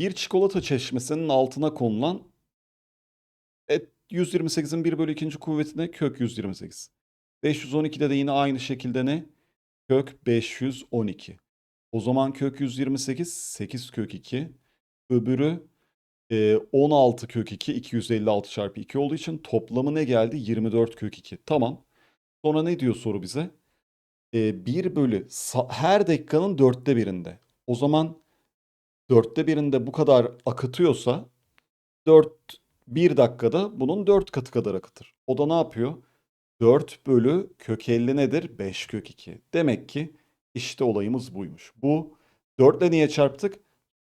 Bir çikolata çeşmesinin altına konulan e, 128'in 1 bölü 2. kuvvetine kök 128. 512'de de yine aynı şekilde ne? Kök 512. O zaman kök 128 8 kök 2. Öbürü e, 16 kök 2 256 çarpı 2 olduğu için toplamı ne geldi? 24 kök 2. Tamam. Sonra ne diyor soru bize? E, 1 bölü her dakikanın dörtte birinde. O zaman dörtte birinde bu kadar akıtıyorsa 4 1 dakikada bunun 4 katı kadar akıtır. O da ne yapıyor? 4 bölü kök 50 nedir? 5 kök 2. Demek ki işte olayımız buymuş. Bu 4 ile niye çarptık?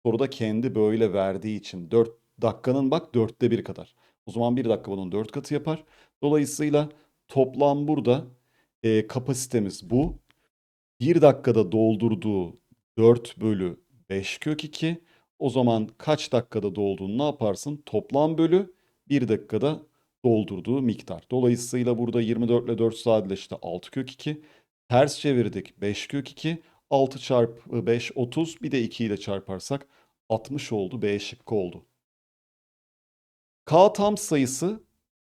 Soruda kendi böyle verdiği için 4 dakikanın bak 4'te 1 kadar. O zaman 1 dakika bunun 4 katı yapar. Dolayısıyla toplam burada e, kapasitemiz bu. 1 dakikada doldurduğu 4 bölü 5 kök 2. O zaman kaç dakikada dolduğunu ne yaparsın? Toplam bölü 1 dakikada doldurduğu miktar. Dolayısıyla burada 24 ile 4 sadeleşti 6 kök 2. Ters çevirdik 5 kök 2. 6 çarpı 5 30 bir de 2 ile çarparsak 60 oldu B şıkkı oldu. K tam sayısı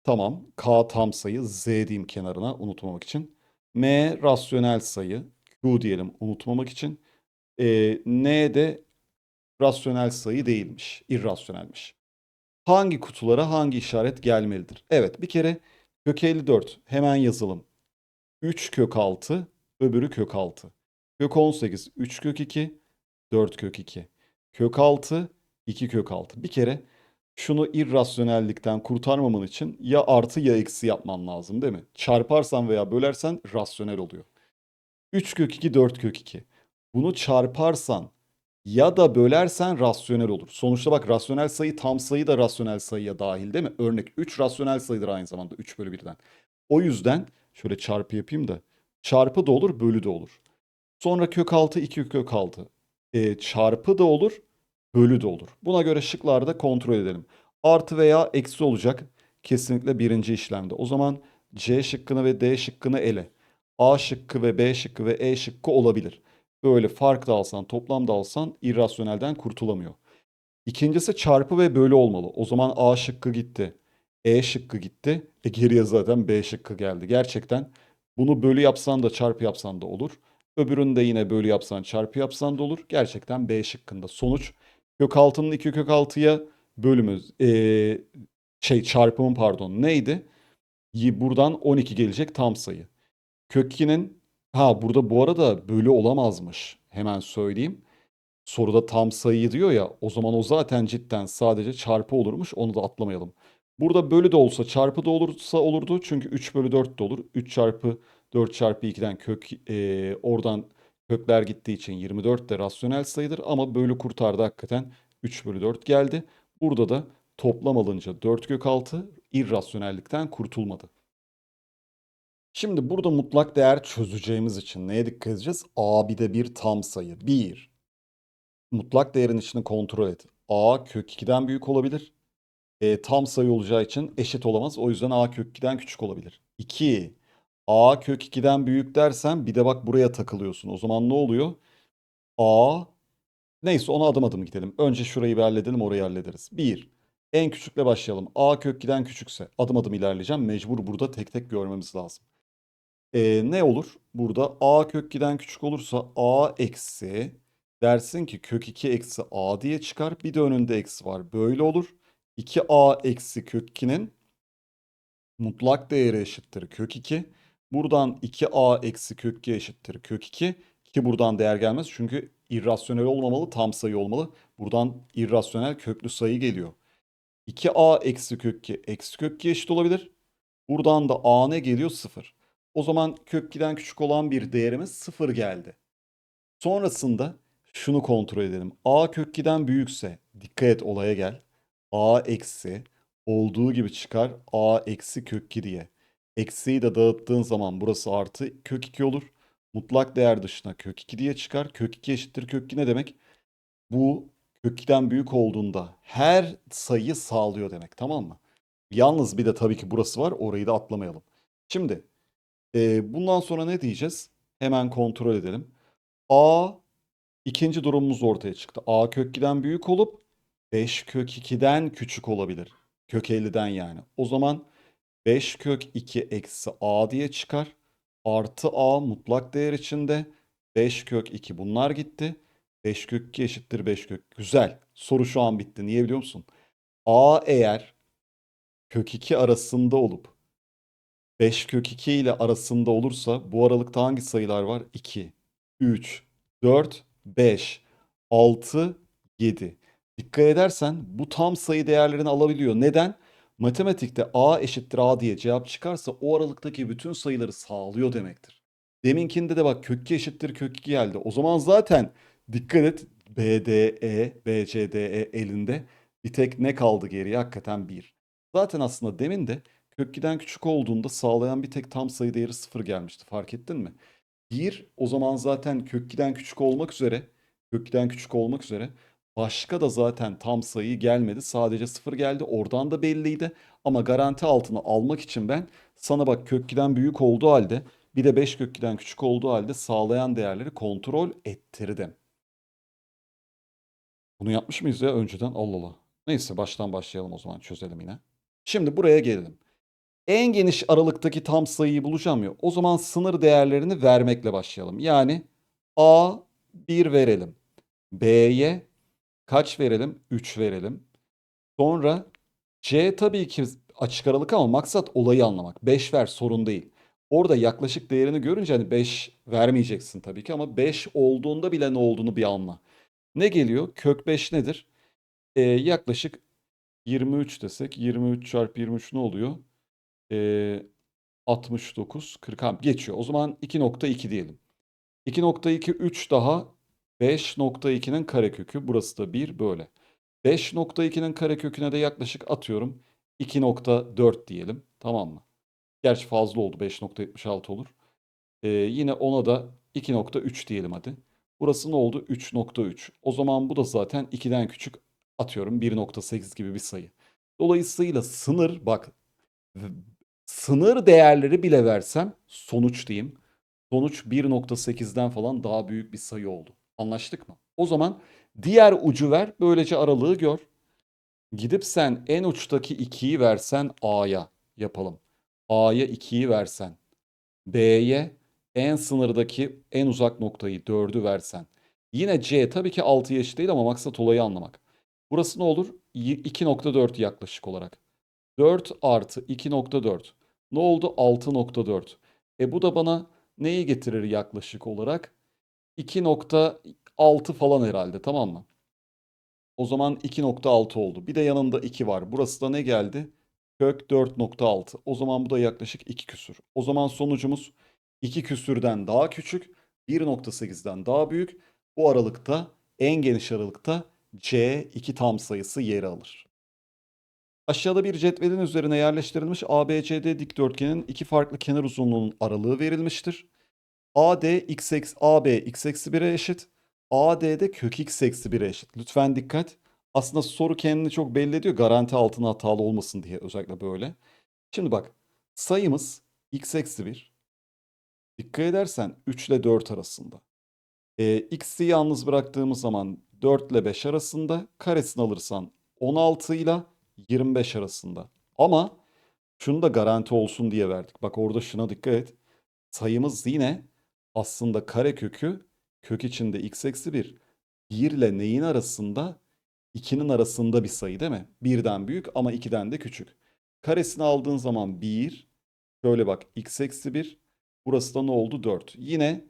tamam. K tam sayı Z diyeyim kenarına unutmamak için. M rasyonel sayı Q diyelim unutmamak için. Ee, N de rasyonel sayı değilmiş. irrasyonelmiş. Hangi kutulara hangi işaret gelmelidir? Evet bir kere kök 54 hemen yazalım. 3 kök 6 öbürü kök 6. Kök 18 3 kök 2 4 kök 2. Kök 6 2 kök 6. Bir kere şunu irrasyonellikten kurtarmaman için ya artı ya eksi yapman lazım değil mi? Çarparsan veya bölersen rasyonel oluyor. 3 kök 2 4 kök 2. Bunu çarparsan ya da bölersen rasyonel olur. Sonuçta bak rasyonel sayı tam sayı da rasyonel sayıya dahil değil mi? Örnek 3 rasyonel sayıdır aynı zamanda 3 bölü 1'den. O yüzden şöyle çarpı yapayım da çarpı da olur bölü de olur. Sonra kök 6 2 kök 6. E, çarpı da olur bölü de olur. Buna göre şıklarda kontrol edelim. Artı veya eksi olacak kesinlikle birinci işlemde. O zaman C şıkkını ve D şıkkını ele. A şıkkı ve B şıkkı ve E şıkkı olabilir. Böyle fark da alsan, toplam da alsan irrasyonelden kurtulamıyor. İkincisi çarpı ve bölü olmalı. O zaman A şıkkı gitti. E şıkkı gitti. E geriye zaten B şıkkı geldi. Gerçekten bunu bölü yapsan da çarpı yapsan da olur. Öbürünü de yine bölü yapsan çarpı yapsan da olur. Gerçekten B şıkkında. Sonuç kök 6'nın 2 kök 6'ya bölümü ee, şey çarpımı pardon neydi? Buradan 12 gelecek tam sayı. Kök 2'nin ha burada bu arada bölü olamazmış. Hemen söyleyeyim. Soruda tam sayı diyor ya o zaman o zaten cidden sadece çarpı olurmuş onu da atlamayalım. Burada bölü de olsa çarpı da olursa olurdu çünkü 3 bölü 4 de olur. 3 çarpı 4 çarpı 2'den kök eee, oradan kökler gittiği için 24 de rasyonel sayıdır ama bölü kurtardı hakikaten 3 bölü 4 geldi. Burada da toplam alınca 4 kök 6 irrasyonellikten kurtulmadı. Şimdi burada mutlak değer çözeceğimiz için neye dikkat edeceğiz? A bir de bir tam sayı. 1. Mutlak değerin içini kontrol et. A kök 2'den büyük olabilir. E, tam sayı olacağı için eşit olamaz. O yüzden A kök 2'den küçük olabilir. 2. A kök 2'den büyük dersen bir de bak buraya takılıyorsun. O zaman ne oluyor? A neyse ona adım adım gidelim. Önce şurayı bir halledelim orayı hallederiz. 1. En küçükle başlayalım. A kök 2'den küçükse adım adım ilerleyeceğim. Mecbur burada tek tek görmemiz lazım. E, ne olur? Burada A kök 2'den küçük olursa A eksi dersin ki kök 2 eksi A diye çıkar. Bir de önünde eksi var. Böyle olur. 2A eksi kök 2'nin mutlak değeri eşittir kök 2. Buradan 2A eksi kök 2 eşittir kök 2. Ki buradan değer gelmez çünkü irrasyonel olmamalı tam sayı olmalı. Buradan irrasyonel köklü sayı geliyor. 2A eksi kök 2 eksi kök 2 eşit olabilir. Buradan da A ne geliyor? 0. O zaman kök 2'den küçük olan bir değerimiz 0 geldi. Sonrasında şunu kontrol edelim. A kök 2'den büyükse dikkat et olaya gel. A eksi olduğu gibi çıkar A eksi kök 2 diye. Eksiyi de dağıttığın zaman burası artı kök 2 olur. Mutlak değer dışına kök 2 diye çıkar. Kök 2 eşittir kök 2 ne demek? Bu kök 2'den büyük olduğunda her sayı sağlıyor demek tamam mı? Yalnız bir de tabii ki burası var orayı da atlamayalım. Şimdi e, bundan sonra ne diyeceğiz? Hemen kontrol edelim. A ikinci durumumuz ortaya çıktı. A kök 2'den büyük olup 5 kök 2'den küçük olabilir. Kök 50'den yani. O zaman 5 kök 2 eksi a diye çıkar. Artı a mutlak değer içinde 5 kök 2 bunlar gitti. 5 kök 2 eşittir 5 kök. Güzel. Soru şu an bitti. Niye biliyor musun? a eğer kök 2 arasında olup 5 kök 2 ile arasında olursa bu aralıkta hangi sayılar var? 2, 3, 4, 5, 6, 7. Dikkat edersen bu tam sayı değerlerini alabiliyor. Neden? Matematikte a eşittir a diye cevap çıkarsa o aralıktaki bütün sayıları sağlıyor demektir. Deminkinde de bak kök 2 eşittir kök 2 geldi. O zaman zaten dikkat et BDE, BCDE elinde bir tek ne kaldı geriye? Hakikaten 1. Zaten aslında demin de kök 2'den küçük olduğunda sağlayan bir tek tam sayı değeri 0 gelmişti. Fark ettin mi? 1 o zaman zaten kök 2'den küçük olmak üzere kök 2'den küçük olmak üzere başka da zaten tam sayı gelmedi. Sadece 0 geldi. Oradan da belliydi. Ama garanti altına almak için ben sana bak kök 2'den büyük olduğu halde bir de 5 kök 2'den küçük olduğu halde sağlayan değerleri kontrol ettirdim. Bunu yapmış mıyız ya önceden? Allah Allah. Neyse baştan başlayalım o zaman çözelim yine. Şimdi buraya gelelim. En geniş aralıktaki tam sayıyı bulacağım ya. O zaman sınır değerlerini vermekle başlayalım. Yani A 1 verelim. B'ye kaç verelim? 3 verelim. Sonra C tabii ki açık aralık ama maksat olayı anlamak. 5 ver sorun değil. Orada yaklaşık değerini görünce hani 5 vermeyeceksin tabii ki ama 5 olduğunda bile ne olduğunu bir anla. Ne geliyor? Kök 5 nedir? Ee, yaklaşık 23 desek 23 çarpı 23 ne oluyor? Ee, 69, 40 ha, geçiyor. O zaman 2.2 diyelim. 2.2 3 daha 5.2'nin karekökü. Burası da 1 böyle. 5.2'nin kareköküne de yaklaşık atıyorum 2.4 diyelim. Tamam mı? Gerçi fazla oldu. 5.76 olur. Ee, yine ona da 2.3 diyelim hadi. Burası ne oldu? 3.3. O zaman bu da zaten 2'den küçük atıyorum 1.8 gibi bir sayı. Dolayısıyla sınır bak sınır değerleri bile versem sonuç diyeyim. Sonuç 1.8'den falan daha büyük bir sayı oldu. Anlaştık mı? O zaman diğer ucu ver. Böylece aralığı gör. Gidip sen en uçtaki 2'yi versen A'ya yapalım. A'ya 2'yi versen. B'ye en sınırdaki en uzak noktayı 4'ü versen. Yine C tabii ki 6'ya eşit değil ama maksat olayı anlamak. Burası ne olur? 2.4 yaklaşık olarak. 4 artı 2.4. Ne oldu? 6.4. E bu da bana neyi getirir yaklaşık olarak? 2.6 falan herhalde tamam mı? O zaman 2.6 oldu. Bir de yanında 2 var. Burası da ne geldi? Kök 4.6. O zaman bu da yaklaşık 2 küsür. O zaman sonucumuz 2 küsürden daha küçük, 1.8'den daha büyük. Bu aralıkta en geniş aralıkta C 2 tam sayısı yer alır. Aşağıda bir cetvelin üzerine yerleştirilmiş ABCD dikdörtgenin iki farklı kenar uzunluğunun aralığı verilmiştir. AD x eksi AB x eksi 1'e eşit. AD de kök x eksi 1'e eşit. Lütfen dikkat. Aslında soru kendini çok belli ediyor. Garanti altına hatalı olmasın diye özellikle böyle. Şimdi bak sayımız x eksi 1. Dikkat edersen 3 ile 4 arasında. Ee, x'i yalnız bıraktığımız zaman 4 ile 5 arasında. Karesini alırsan 16 ile 25 arasında. Ama şunu da garanti olsun diye verdik. Bak orada şuna dikkat et. Sayımız yine aslında karekökü kök içinde x eksi 1. 1 ile neyin arasında? 2'nin arasında bir sayı değil mi? 1'den büyük ama 2'den de küçük. Karesini aldığın zaman 1. Şöyle bak x eksi 1. Burası da ne oldu? 4. Yine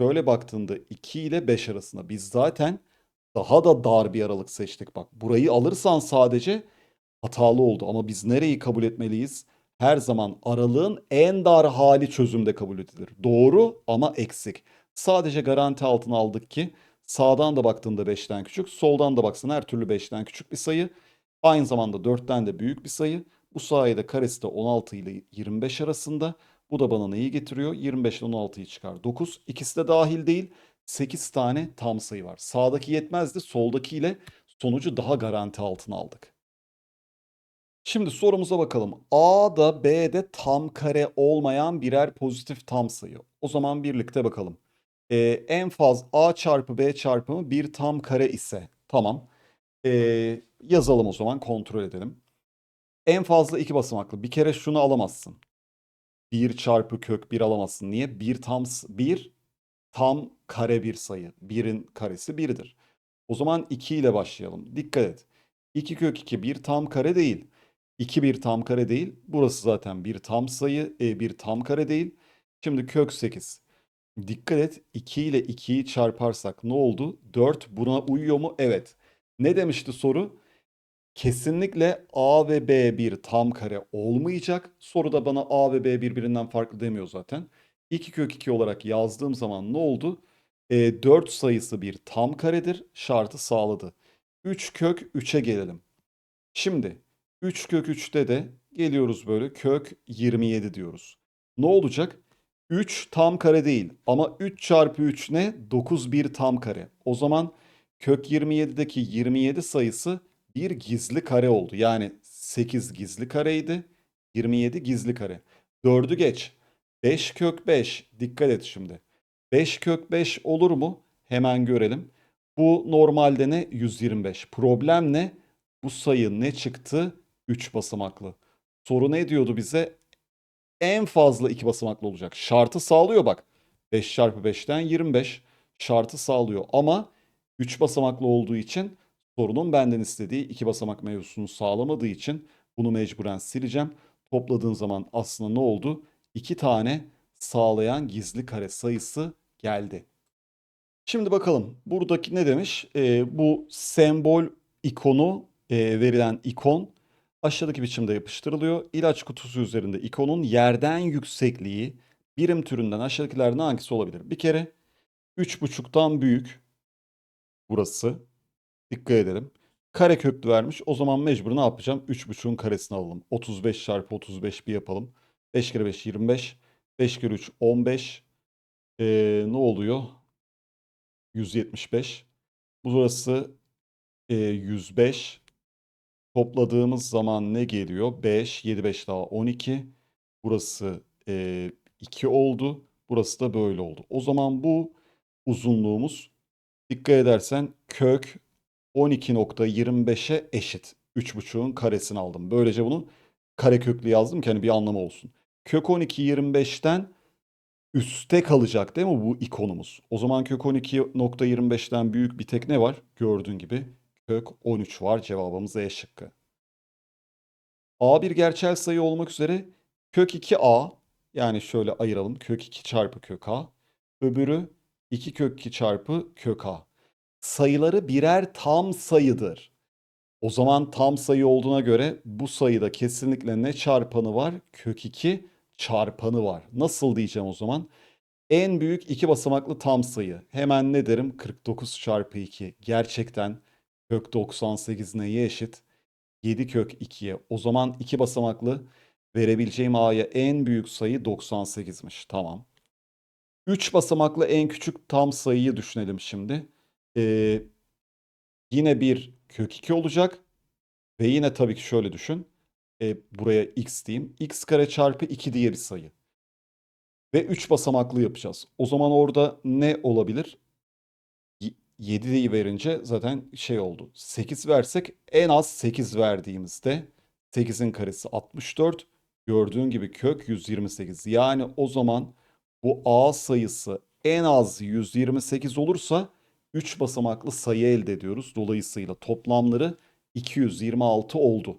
şöyle baktığında 2 ile 5 arasında. Biz zaten daha da dar bir aralık seçtik. Bak burayı alırsan sadece hatalı oldu. Ama biz nereyi kabul etmeliyiz? Her zaman aralığın en dar hali çözümde kabul edilir. Doğru ama eksik. Sadece garanti altına aldık ki sağdan da baktığında 5'ten küçük, soldan da baksan her türlü 5'ten küçük bir sayı. Aynı zamanda 4'ten de büyük bir sayı. Bu sayede karesi de 16 ile 25 arasında. Bu da bana neyi getiriyor? 25 ile 16'yı çıkar. 9. İkisi de dahil değil. 8 tane tam sayı var. Sağdaki yetmezdi. Soldaki ile sonucu daha garanti altına aldık. Şimdi sorumuza bakalım. A da B de tam kare olmayan birer pozitif tam sayı. O zaman birlikte bakalım. Ee, en fazla A çarpı B çarpımı bir tam kare ise tamam. Ee, Yazalım o zaman kontrol edelim. En fazla iki basamaklı. Bir kere şunu alamazsın. 1 çarpı kök 1 alamazsın. Niye? 1 tam 1 tam kare bir sayı. 1'in karesi 1'dir. O zaman 2 ile başlayalım. Dikkat et. 2 kök 2 bir tam kare değil. 2 bir tam kare değil. Burası zaten bir tam sayı, e, bir tam kare değil. Şimdi kök 8. Dikkat et 2 ile 2'yi çarparsak ne oldu? 4 buna uyuyor mu? Evet. Ne demişti soru? Kesinlikle A ve B bir tam kare olmayacak. Soruda bana A ve B birbirinden farklı demiyor zaten. 2 kök 2 olarak yazdığım zaman ne oldu? E, 4 sayısı bir tam karedir. Şartı sağladı. 3 kök 3'e gelelim. Şimdi 3 kök 3'te de geliyoruz böyle kök 27 diyoruz. Ne olacak? 3 tam kare değil ama 3 çarpı 3 ne? 9 bir tam kare. O zaman kök 27'deki 27 sayısı bir gizli kare oldu. Yani 8 gizli kareydi. 27 gizli kare. 4'ü geç. 5 kök 5. Dikkat et şimdi. 5 kök 5 olur mu? Hemen görelim. Bu normalde ne? 125. Problem ne? Bu sayı ne çıktı? 3 basamaklı. Soru ne diyordu bize? En fazla 2 basamaklı olacak. Şartı sağlıyor bak. 5 çarpı 5'ten 25 şartı sağlıyor. Ama 3 basamaklı olduğu için sorunun benden istediği 2 basamak mevzusunu sağlamadığı için bunu mecburen sileceğim. Topladığın zaman aslında ne oldu? 2 tane sağlayan gizli kare sayısı geldi. Şimdi bakalım buradaki ne demiş? Ee, bu sembol ikonu e, verilen ikon aşağıdaki biçimde yapıştırılıyor. İlaç kutusu üzerinde ikonun yerden yüksekliği birim türünden aşağıdakilerden hangisi olabilir? Bir kere 3,5'tan büyük burası. Dikkat edelim. Kare köklü vermiş. O zaman mecbur ne yapacağım? 3,5'un karesini alalım. 35 çarpı 35 bir yapalım. 5 kere 5 25. 5 kere 3 15. Ee, ne oluyor? 175. Burası e, 105. Topladığımız zaman ne geliyor? 5, 7, 5 daha 12. Burası e, 2 oldu. Burası da böyle oldu. O zaman bu uzunluğumuz dikkat edersen kök 12.25'e eşit. 3.5'un karesini aldım. Böylece bunu kare köklü yazdım ki hani bir anlamı olsun. Kök 12.25'ten üste kalacak değil mi bu ikonumuz? O zaman kök 12.25'ten büyük bir tek ne var? Gördüğün gibi kök 13 var. Cevabımız E şıkkı. A bir gerçel sayı olmak üzere kök 2A yani şöyle ayıralım. Kök 2 çarpı kök A. Öbürü 2 kök 2 çarpı kök A. Sayıları birer tam sayıdır. O zaman tam sayı olduğuna göre bu sayıda kesinlikle ne çarpanı var? Kök 2 çarpanı var. Nasıl diyeceğim o zaman? En büyük iki basamaklı tam sayı. Hemen ne derim? 49 çarpı 2. Gerçekten kök 98 neye eşit? 7 kök 2'ye. O zaman iki basamaklı verebileceğim a'ya en büyük sayı 98'miş. Tamam. 3 basamaklı en küçük tam sayıyı düşünelim şimdi. Ee, yine bir kök 2 olacak. Ve yine tabii ki şöyle düşün. E, buraya x diyeyim. x kare çarpı 2 diye bir sayı. Ve 3 basamaklı yapacağız. O zaman orada ne olabilir? 7'yi verince zaten şey oldu. 8 versek en az 8 verdiğimizde 8'in karesi 64. Gördüğün gibi kök 128. Yani o zaman bu a sayısı en az 128 olursa 3 basamaklı sayı elde ediyoruz. Dolayısıyla toplamları 226 oldu.